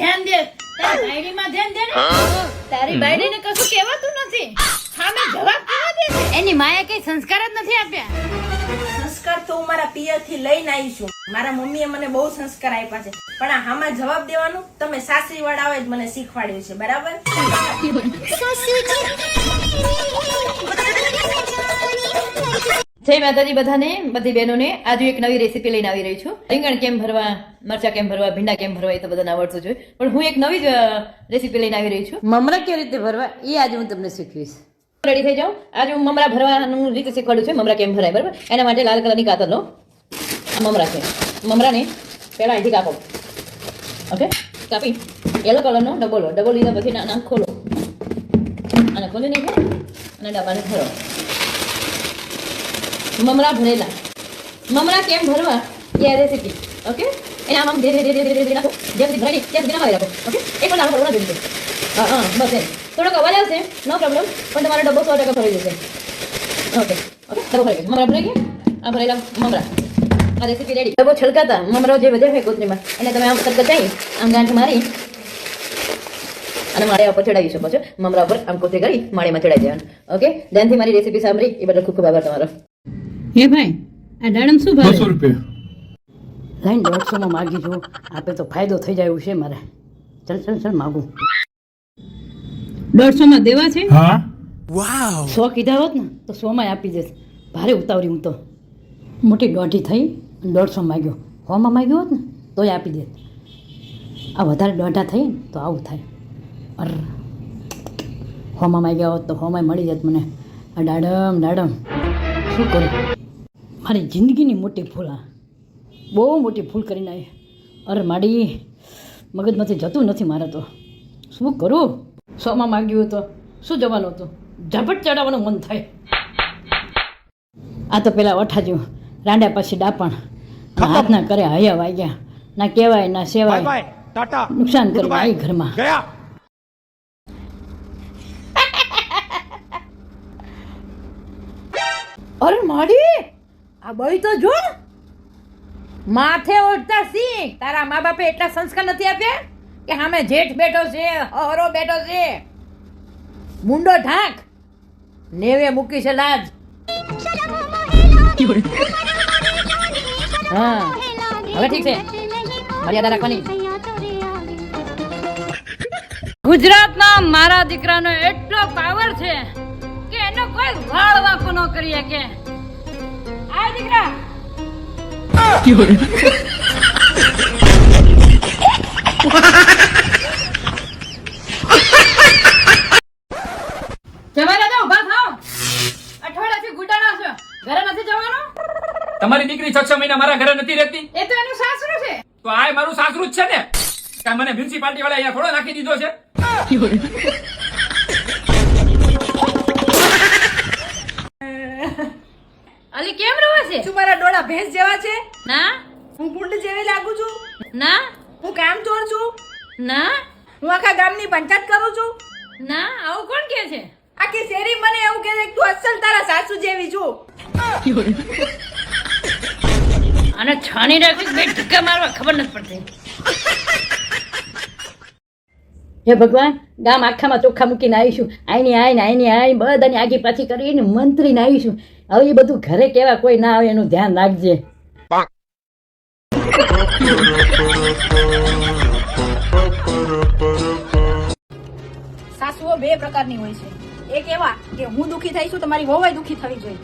ધ્યાન દે. તારી બાયડીમાં ધ્યાન દે ને. તારી બાયડીને કશું કહેવાતું નથી. સામે જવાબ કેવા દે છે? એની માએ કઈ સંસ્કાર જ નથી આપ્યા. સંસ્કાર તો હું મારા પિયરથી લઈને આવી છું. મારા મમ્મીએ મને બહુ સંસ્કાર આપ્યા છે. પણ આ હામાં જવાબ દેવાનું? તમે સાસરી વાળાઓએ જ મને શીખવાડ્યું છે બરાબર? જય માતાજી બધાને બધી બહેનોને. આજે એક નવી રેસીપી લઈને આવી રહી છું. રીંગણ કેમ ભરવા મરચા કેમ ભરવા ભીંડા કેમ ભરવા એ તો બધાને આવડતું જોઈએ પણ હું એક નવી જ રેસીપી લઈને આવી રહી છું. મમરા કેવી રીતે ભરવા? એ આજે હું તમને શીખવીશ. રેડી થઈ જાઉં આજે હું મમરા ભરવાનું રીતે શીખવાડું છું. મમરા કેમ ભરાય બરાબર? એના માટે લાલ કલરની કાતર લો. આ મમરા છે. મમરાને પહેલાં અહીંથી કાપો. ઓકે? કાપી. યલો કલરનો ડબો લો. ડબો લીધા પછી ના ના ખોલો. આને ખોલી નાખો. અને ડબ્બાને ભરો મમરા ભરેલા મમરા કેમ ભરવા એ રેસીપી ઓકે એને આમ ધીરે ધીરે ધીરે ધીરે રાખો. જ્યાં સુધી ભરાય ત્યાં સુધી નમાવી રાખો. ઓકે એક નાનો પડવો ના જોઈએ હા હા, બસ એમ. થોડોક અવાજ આવશે? નો પ્રોબ્લેમ પણ તમારો ડબ્બો સો ટકા ભરાઈ જશે. ઓકે ઓકે ડબ્બો ભરાઈ ગયો. મમરા ભરાઈ ગયા? આ ભરેલા મમરા. આ રેસીપી રેડી ડબ્બો છલકાતા. મમરો જે વધે હોય કોથળીમાં એને તમે આમ તરકચાઈ આમ ગાંઠ મારી, અને માળિયા ઉપર ચડાવી શકો છો. મમરા ઉપર આમ કોથળી કરી માળીમાં ચડાવી દેવાનું. ઓકે ધ્યાનથી મારી રેસીપી સાંભળી. એ બદલ ખૂબ ખૂબ આભાર તમારો. હે ભાઈ આ દાડમ શું બસો રૂપિયા. લાઈન દોઢસોમાં માગી જો આપે તો ફાયદો થઈ જાય એવું છે મારે. ચલ ચલ ચલ માગું. દોઢસોમાં દેવા છે? હા. સો કીધા હોત ને તો સોમાં આપી દેત. ભારે ઉતાવળી હું તો. મોટી દોઢી થઈ અને દોઢસો માગ્યો. હોમાં માગ્યો હોત ને તોય આપી દેત. આ વધારે દોઢા થઈ ને તો આવું થાય. અર. હોમાં માગ્યા હોત તો હોમાં મળી જાત મને. આ દાડમ દાડમ. શું કરું? મારી જિંદગીની મોટી ભૂલ આ. બહુ મોટી ભૂલ કરીને આવી અરે માડી મગજમાંથી જતું નથી મારે તો. શું કરું? સોમાં માગ્યું તો શું જવાનું હતું? ઝપટ ચડાવવાનું મન થાય. આ તો પેલા ઓઠાજ્યું. રાંડ્યા પછી ડાપણ. હાથના કરે હયા વાગ્યા. ના કહેવાય ના સેવાય. નુકસાન કરવા આવી ઘરમાં. અરે માડી! આ બળી તો જો માથે ઓઢતા સિંહ. તારા મા બાપે એટલા સંસ્કાર નથી આપ્યા? કે સામે જેઠ બેઠો છે હરો બેઠો છે. મુંડો ઢાંક. નેવે મૂકી છે લાજ. હા. હવે ઠીક છે. મર્યાદા રાખવાની. ગુજરાતમાં મારા દીકરાનો એટલો પાવર છે કે એનો કોઈ વાળ વાંકો ન કરી શકે. નથી જવાનું? તમારી દીકરી છ છ મહિના મારા ઘરે નથી રહેતી? એ તો એનું સાસરું છે. તો આ મારું સાસરું જ છે ને? મને મ્યુનિસિપાલિટી વાળા અહીંયા થોડો નાખી દીધો છે? છે મારા ડોળા ભેંસ જેવા છે? ના. હું કુંડ જેવી લાગુ છું? ના. હું કામ ચોર છું? ના. હું આખા ગામની પંચાયત કરું છું? ના. આવું કોણ કે છે? આખી શેરી મને એવું કહે છે કે તું અસલ તારા સાસુ જેવી છું. અને છાની રાખી બે ટીકા મારવા ખબર નથી પડતી. હે ભગવાન ગામ આખામાં ચોખ્ખા મૂકીને આવીશું. આઈની આઈને આઈની આઈ બધાની આગી પાછી કરીને મંત્રીને આવીશું. હવે એ બધું ઘરે કેવા કોઈ ના આવે એનું ધ્યાન રાખજે. સાસુઓ બે પ્રકારની હોય છે. એક એવા કે હું દુખી થઈ છું તો મારી વહુએ દુખી થવી જોઈએ.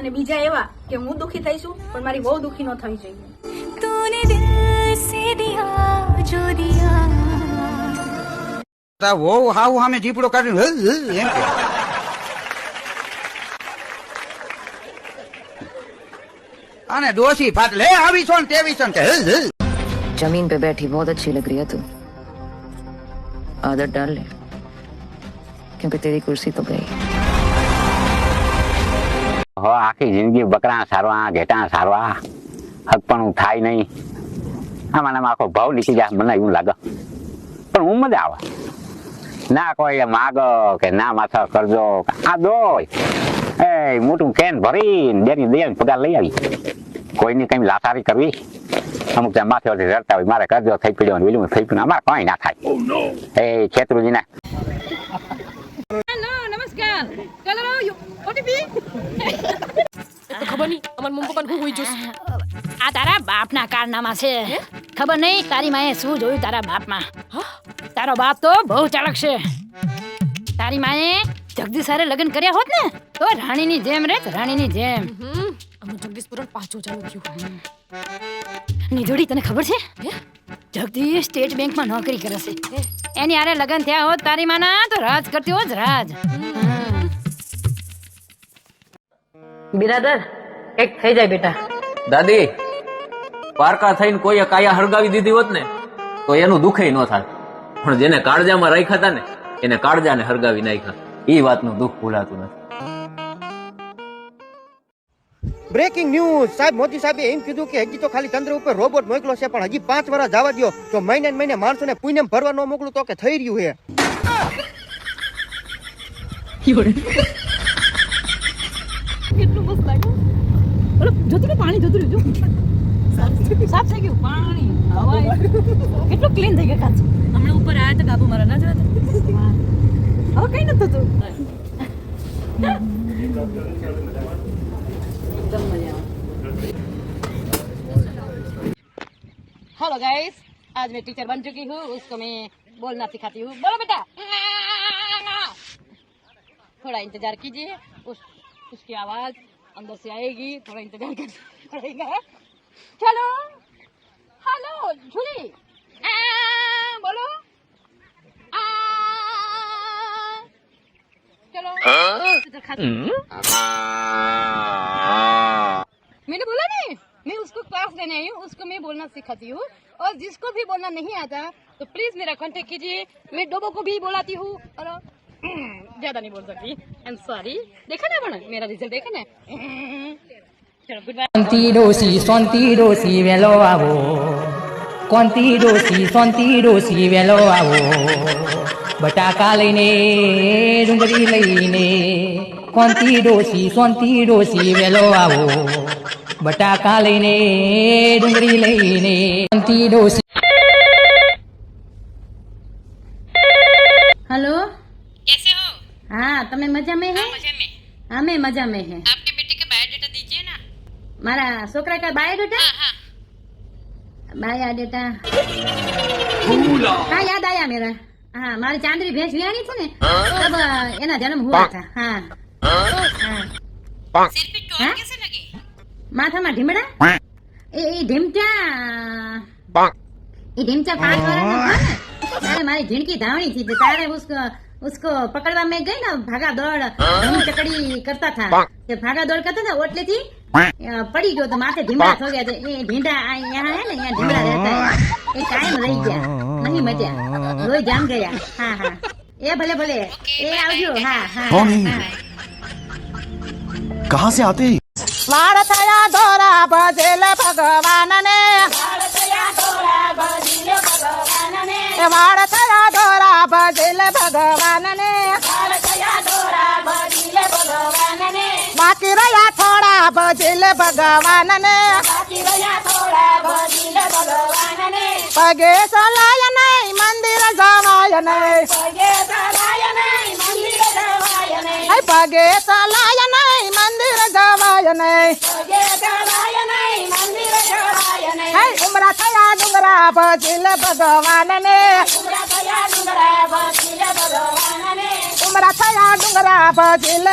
અને બીજા એવા કે હું દુખી થઈ છું પણ મારી વહુ દુખી ન થવી જોઈએ. तूने दिल से दिया जो दिया તા વહુ હાવ સામે જીપડો કાઢીને હ, હ, એમ કે. અને ડોસી ફાટ લે આવી છો ને તેવી છો ને કે હ, હ. जमीन पे बैठी बहुत अच्छी लग रही है तू आदत डाल ले क्योंकि तेरी कुर्सी तो गई હો આખી જિંદગી બકરા સારવા ઘેટા સારવા હકપણું થાય નહીં આમાં આખો ભાવ નીકળી જાય મને એવું લાગે પણ હું મજા આવે ના કોઈ માગ કે ના માથા કરજો આ દોય એ મોટું કેન ભરીને બેની દે પગાર લઈ આવી કોઈની કઈ લાસારી કરવી અમુક ત્યાં માથે વળી રડતા હોય મારે કરજો થઈ પડ્યો ને બીજું થઈ પડ્યું અમારે કઈ ના થાય એ છેતરુજી ના નમસ્કાર ખબર નહીં અમાર મમ્મી પપ્પાને હું હોઈ જોશ. આ તારા બાપના કારનામા છે. ખબર નહીં તારી માએ શું જોયું તારા બાપમાં? તારો બાપ તો બહુ ચાલક છે. તારી માએ જગદીશ સારે લગ્ન કર્યા હોત ને તો રાણીની જેમ રે રાણીની જેમ. જગદીશ પુરાણ પાછું ચાલુ થયું. નિધોડી તને ખબર છે? જગદીશ સ્ટેટ બેંકમાં નોકરી કરે છે. એની આરે લગ્ન થયા હોત તારી માના તો રાજ કરતી હોત રાજ. બિરાદર કંઈક થઈ જાય બેટા. દાદી પારકા થઈને કોઈએ કાયા હળગાવી દીધી હોત ને તો એનું દુઃખે ન થાય પણ જેને કાળજામાં રાખ્યા હતા ને એને કાળજાને હળગાવી નાખ્યા. એ વાતનું દુઃખ ભૂલાતું નથી. બ્રેકિંગ ન્યૂઝ સાહેબ મોદી સાહેબે એમ કીધું કે હજી તો ખાલી ચંદ્ર ઉપર રોબોટ મોકલો છે પણ હજી પાંચ વર્ષ જવા દો તો મહિને ને મહિને માણસોને પુણ્યમ ભરવા ન મોકલું તો કે થઈ રહ્યું છે. જોતું કે પાણી જતું રહ્યું જો સાફ થઈ ગયું પાણી હવા કેટલું ક્લીન થઈ ગયું કાચ હમણાં ઉપર આયા તો કાબુ મારા ના જોયા હવે કઈ નથી થતું हेलो गाइस आज मैं टीचर बन चुकी हूँ उसको मैं बोलना सिखाती हूँ बोलो बेटा थोड़ा इंतजार कीजिए उस उसकी आवाज अंदर से आएगी थोड़ा इंतज़ार करना पड़ेगा चलो हेलो झूली बोलो आ, चलो मैंने बोला नहीं मैं उसको क्लास लेने आई हूँ उसको मैं बोलना सिखाती हूँ। और जिसको भी बोलना नहीं आता तो प्लीज़ मेरा कांटेक्ट कीजिए। मैं डोबो को भी बोलाती हूँ। और ज़्यादा नहीं बोल सकती। એમ સોરી દેખે ને પણ મેરા રિઝલ્ટ દેખે ને શાંતિ ડોસી શાંતિ ડોસી વેલો આવો કોંતી ડોસી શાંતિ ડોસી વેલો આવો બટાકા લઈને ડુંગળી લઈને કોંતી ડોસી શાંતિ ડોસી વેલો આવો બટાકા લઈને ડુંગળી લઈને કોંતી ડોસી हाँ तुम्हें मजा में है मजा में हाँ मैं मजा में है आपके बेटे का बायोडाटा दीजिए ना मारा छोकरा का बायोडाटा हाँ बायोडाटा हाँ याद आया मेरा हाँ मारी चांदरी भैंस विहानी थी ने तब एना जन्म हुआ था हाँ हाँ सिर पे टोन कैसे लगे माथा में ढीमड़ा ए ए ढीमचा ये ढीमचा पांच वाला था ना तारे मारी झिणकी धावनी थी तो तारे उसको पकड़वा में गई ना भागा दौड़ चकड़ी करता था। तो भागा दौड़ करता था ओटले थी પડી ગયો તો માથે ભીમડા થઈ ગયા છે એ ભીંડા અહીંયા હે ને અહીંયા ભીંડા રહેતા એ કાયમ રહી ગયા નહીં મટ્યા લોહી જામ ગયા હા હા એ ભલે ભલે એ આવજો હા હા કહા સે આતે વાળ થયા ધોરા ભજેલ ભગવાન ને વાળ થયા ધોરા ભજેલ ભગવાન ને વાળ ભજેલ ભગવાન ને બાકી રહ્યા થોડા ભજેલ ભગવાન ને પગે સલાય નહીં મંદિર જવાય નહીં. પગે સલાય નહીં પચીલ ભગવાન ને ઉમરા થયા ડુંગરા પચીલ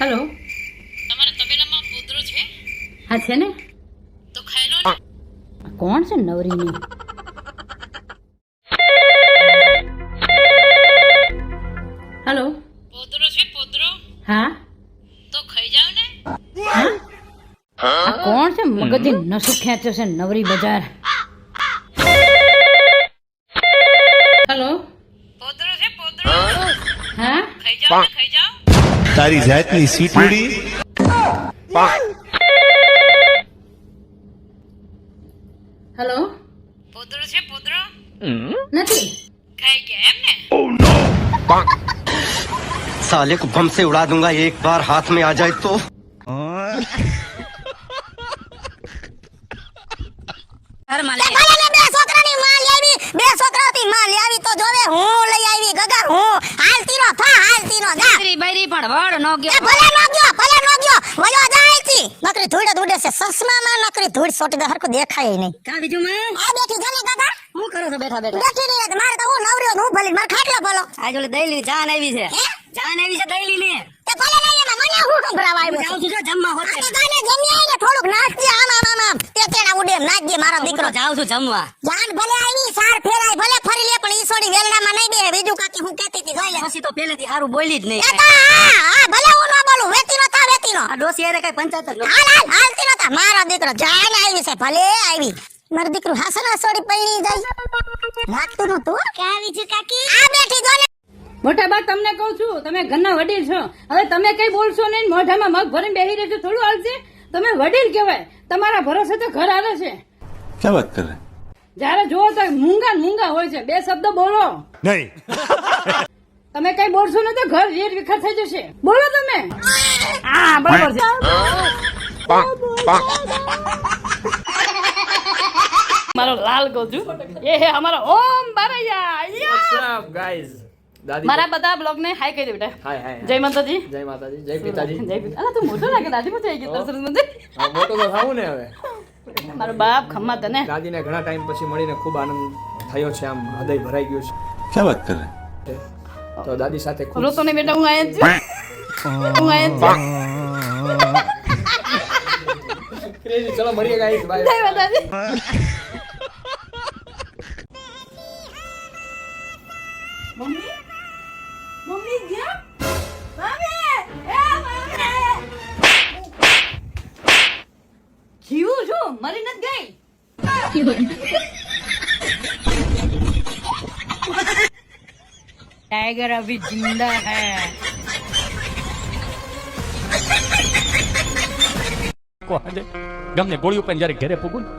હેલો. તમારા તબેલામાં કૂતરો છે? હા છે ને? તો ખાઈ કોણ છે નવરીની? કોણ છે મગજની નસો ખેંચે છે નવરી બજાર હેલો પોદરો છે પોદરો હા ખાઈ જાવ ને ખાઈ જાવ તારી જાતની સીટડી હેલો પોદરો છે પોદરો નથી ખાઈ ગયા એમ ને साले को बम से उड़ा दूंगा एक बार हाथ में आ जाए तो બે છોકરાની માં લેવી. બે છોકરાથી માં લેવી તો જોવે હું લઈ આવી. ગગર હું. હાલતી નો થા હાલતી નો જા. બૈરી પણ વડ નો ગયો. ભલે નો ગયો ભલે નો ગયો. વયો જાય છે નકરી ધૂળ ધૂડે છે. સસમા માં નકરી ધૂળ સોટી દે. હરકો દેખાય નહીં. કા બીજું માં? આ બેઠી ગલી ગગર હું કરો છો બેઠા બેઠા? બેઠી રહી. મારે તો હું નવર્યો હું ભલી. મારે ખાટલો ભલો. આ જોલે દઈલી જાન આવી છે. હે? જાન આવી છે દઈલી ને. તે ભલે નહીં એમાં મને હું સંભળાવા આવ્યો જાઉં છું જમવા હોત. તો ગાને જમી આવીને થોડુંક નાચજે આમ આમ આમ આમ. તે તેના ઉડે નાચજે મારો દીકરો. જાઉં છું જમવા. જાન ભલે આવી સાર ફેરાય ભલે ફરી લે પણ ઈસોડી સોડી વેલડામાં નહીં બે બીજું કાકી હું કહેતી હતી જોઈ લે. પછી તો પહેલેથી હારું બોલી જ નહીં. હા હા ભલે હું ન બોલું વેતી નો થા વેતી નો. આ ડોસી એરે કઈ પંચાયત જ હાલ હાલ હાલતી નો થા મારો દીકરો જાન આવી છે ભલે આવી. મારો દીકરો હાસના સોડી પડી જાય. લાગતું નતું કે આવી છે કાકી? આ બેઠી જો મોટા બા તમને કહું છું તમે ઘરના વડીલ છો. હવે તમે કઈ બોલશો નહીં મોઢામાં મગ ભરીને બેસી રહેશો થોડું હાલશે. તમે વડીલ કહેવાય તમારા ભરોસે તો ઘર હાલે છે. ક્યાં વાત કરે? જયારે જોવો તો મૂંગા મૂંગા હોય છે. બે શબ્દ બોલો. નહીં. તમે કઈ બોલશો ને તો ઘર વેર વિખર થઈ જશે. બોલો તમે. હા બરાબર છે. મારો લાલ કહું છું એ હે અમારો ઓમ બારૈયા. વ્હાટ્સઅપ ગાઈઝ દાદી મારા બધા બ્લોગ ને હાય કહી દે બેટા. હાય હાય જય માતાજી. જય માતાજી જય પિતાજી. જય પિતા અલા તું મોટો લાગે દાદી પછી આવી ગઈ તરસ મંદિર મોટો તો થાઉં ને હવે. મારો બાપ ખમ્મા તને દાદીને ઘણા ટાઈમ પછી મળીને ખૂબ આનંદ થયો છે આમ હૃદય ભરાઈ ગયો છે. ક્યાં વાત કરે? તો દાદી સાથે ખૂબ બોલો તને બેટા હું આયા છું. હું આયા છું. ક્રેઝી ચલો મળીએ ગાઈસ બાય જય માતાજી. टाइगर अभी जिंदा है ગમને ગોળીઓ પણ જ્યારે ઘરે પૂગું ને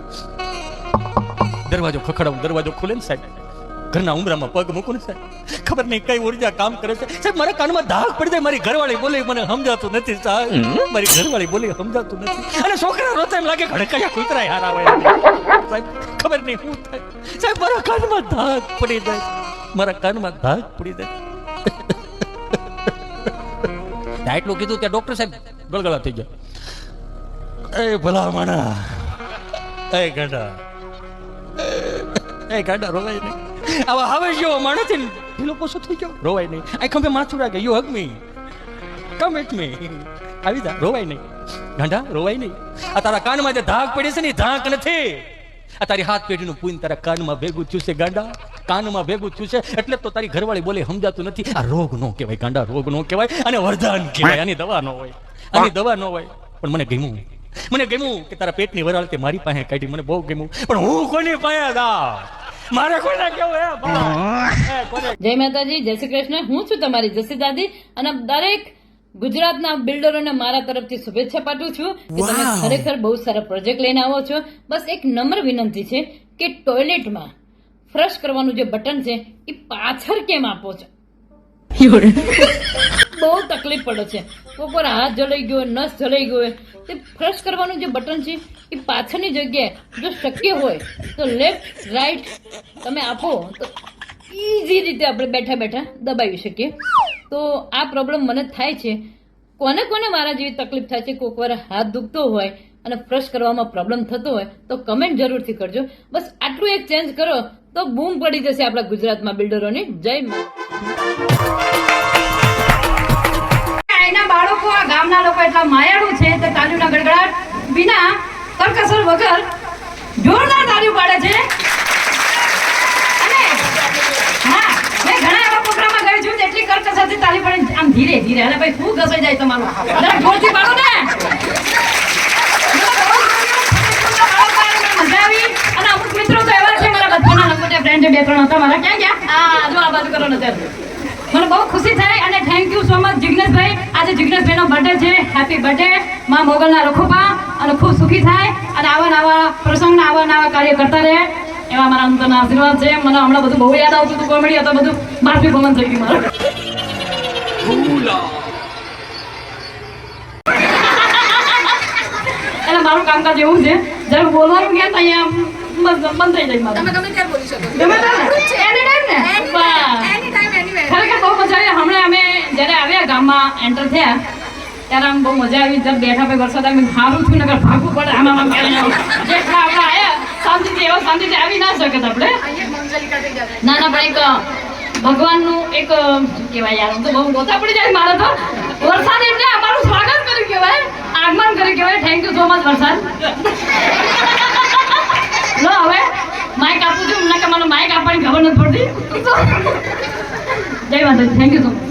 દરવાજો ખખડાવું દરવાજો ખુલે ને સાહેબ ઘરના ઉમરામાં પગ મૂકું ને સાહેબ ખબર નહીં કઈ ઊર્જા કામ કરે છે. સાહેબ મારા કાનમાં ધાક પડી જાય. મારી ઘરવાળી બોલે મને સમજાતું નથી સાહેબ. મારી ઘરવાળી બોલે સમજાતું નથી. અને છોકરા રોતા એમ લાગે ઘડકયા કૂતરા હાર આવે સાહેબ ખબર નહીં શું થાય. સાહેબ મારા કાનમાં ધાક પડી જાય. મારા કાનમાં ધાક પડી જાય. એટલું કીધું ત્યાં ડોક્ટર સાહેબ ગળગળા થઈ ગયા. એ ભલા માણા. એ ગાંડા. એ ગાંડા રોવાય નહીં. આવા હવે જેવો માણસ લોકો શું થઈ ગયો? રોવાય નહીં. આ ખંભે માથું રાખે. You હગ me come at me આવી જા. રોવાય નહીં. ગાંડા રોવાય નહીં. આ તારા કાનમાં જે ધાક પડી છે ને ધાક નથી. આ તારી હાથ પેઢીનું પૂન તારા કાનમાં ભેગું થયું છે, ગાંડા. કાનમાં ભેગું થયું છે. એટલે તો તારી ઘરવાળી બોલે, સમજાતું નથી. આ રોગ નો કહેવાય, ગાંડા, રોગ નો કહેવાય અને વરદાન કહેવાય. આની દવા નો હોય. આની દવા નો હોય. પણ મને ગમ્યું. મને ગમ્યું કે તારા પેટની વરાળ તે મારી પાસે કાઢી. મને બહુ ગમ્યું. પણ હું કોની પાસે દા મારે કોને કેવું હે એ જય માતાજી જય શ્રી કૃષ્ણ. હું છું તમારી જસી દાદી અને દરેક ગુજરાતના બિલ્ડરોને મારા તરફથી શુભેચ્છા પાઠવું છું કે તમે ખરેખર બહુ સારા પ્રોજેક્ટ લઈને આવો છો. બસ એક નમ્ર વિનંતી છે કે ટોયલેટમાં ફ્રશ કરવાનું જે બટન છે એ પાછળ કેમ આપો છો? બહુ તકલીફ પડે છે. કોઈક વાર હાથ જલાઈ ગયો નસ જલાઈ ગયો તે ફ્રશ કરવાનું જે બટન છે, એ પાછળની જગ્યાએ જો શક્ય હોય, તો લેફ્ટ રાઈટ તમે આપો, તો ઇઝી રીતે આપણે બેઠા બેઠા દબાવી શકીએ. તો આ પ્રોબ્લેમ મને થાય છે. કોને કોને મારા જેવી તકલીફ થાય છે કોઈક વાર હાથ દુખતો હોય અને ફ્રશ કરવામાં પ્રોબ્લેમ થતો હોય, તો કમેન્ટ જરૂરથી કરજો. બસ આટલું એક ચેન્જ કરો, તો બૂમ પડી જશે આપણા ગુજરાતમાં બિલ્ડરોની જય મા એના બાળકો આ ગામના લોકો એટલા માયાળુ છે તે તાલીઓના ગડગડાટ વિના કરકસર વગર જોરદાર તાલીઓ પાડે છે. અને હા મેં ઘણા એવા પ્રોગ્રામમાં ગઈ છું એટલી કરકસરથી તાલી પડે આમ ધીરે ધીરે. અરે ભાઈ ખૂબ ઘસાઈ જાય તમારું? જરા જોરથી પાડો ને. ફ્રેન્ડ બે ત્રણ હતા. મારા ક્યાં ગયા? આ જો આ બાજુ કરો નજર મને બહુ ખુશી થાય અને થેન્ક યુ સો મચ જિગ્નેશભાઈ. છે હેપી બર્થડે માં મોગલના રખોપા અને ખૂબ સુખી થાય અને આવા નવા પ્રસંગના આવા નવા કાર્ય કરતા રહે એવા મારા અંતરના આશીર્વાદ છે. મને હમણાં બધું બહુ યાદ આવતું હતું કોમેડી હતું બધું. બારપી ભવન થઈ ગયું મારું. એટલે મારું કામકાજ એવું છે જ્યારે બોલવાનું ગયા અહીંયા બંધ થઈ જાય તમે ગમે ત્યારે બોલી શકો ગમે ત્યારે? એની ટાઈમ ને? બસ. એની ટાઈમ એની ખરેખર બહુ મજા આવી હમણાં અમે જ્યારે આવ્યા ગામમાં એન્ટર થયા ત્યારે આમ બહુ મજા આવી જब બેઠા પછી વરસાદ આવી સારું થયું નગર ભાગવું પડે. આમ આમ આમ જેટલા આપણે આવ્યા શાંતિથી એવા શાંતિથી આવી ના શકત આપણે. ના ના પણ એક ભગવાનનું એક કહેવાય યાર, હું તો બહુ ગોતા પડી જાય મારે તો. વરસાદ એટલે અમારું સ્વાગત કર્યું કહેવાય, આગમન કર્યું કહેવાય. થેન્ક યુ સો મચ વરસાદ. લો હવે માઇક આપું છું ના કે મને માઇક આપવાની ખબર નથી પડતી. જય માતાજી થેન્ક યુ સો મચ